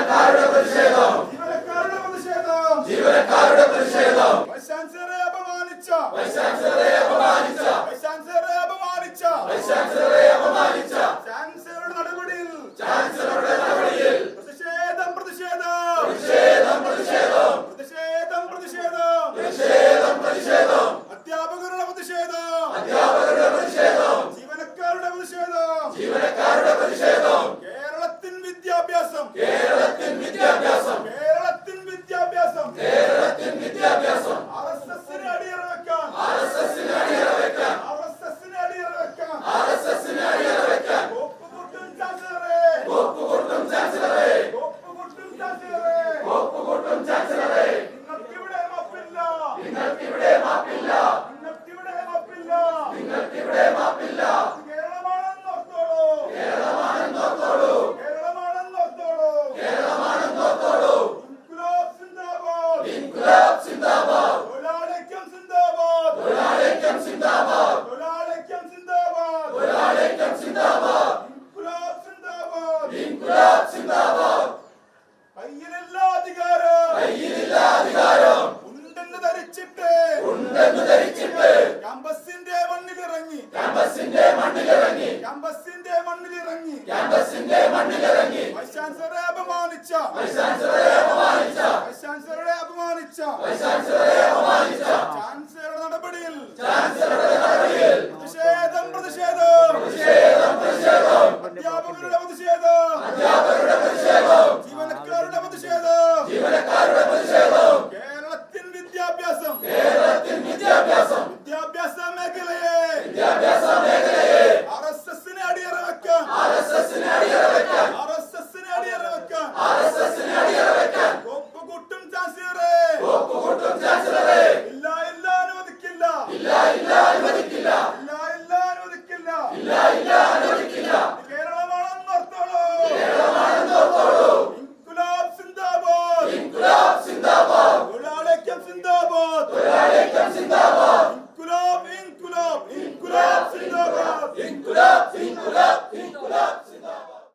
ജീവനക്കാരുടെ പ്രതിഷേധം. ജീവനക്കാരുടെ പ്രതിഷേധം. ജീവനക്കാരുടെ വൈസ് ചാൻസലറെ അപമാനിച്ച. വൈസ് ചാൻസലറെ അപമാനിച്ച. വൈസ് ചാൻസലറെ അപമാനിച്ച. വൈസ് ചാൻസലറെ അപമാനിച്ച. ചാൻസലറുടെ നടപടിയിൽ. ചാൻസലറുടെ നടപടിയിൽ. പ്രതിഷേധം. പ്രതിഷേധം. കയ്യിലില്ല അധികാരം കയ്യിലില്ല അധികാരം ഉണ്ടെന്ന് ധരിച്ചിട്ട് ഉണ്ടെന്ന് ധരിച്ചിട്ട് ക്യാമ്പസിന്റെ മണ്ണിലിറങ്ങി ക്യാമ്പസിന്റെ മണ്ണിലിറങ്ങി ക്യാമ്പസിന്റെ മണ്ണിലിറങ്ങി ക്യാമ്പസിന്റെ മണ്ണിലിറങ്ങി വൈസ് ചാൻസലറെ അപമാനിച്ച. വൈസ് ചാൻസലറെ അപമാനിച്ച. വൈസ് ചാൻസലറെ അപമാനിച്ച. വൈസ് അപമാനിച്ച. ചാൻസലറുടെ നടപടിയിൽ ചാൻസലറുടെ അജ്ഞാതരുടെ പ്രതിഷേധം. അജ്ഞാതരുടെ പ്രതിഷേധം.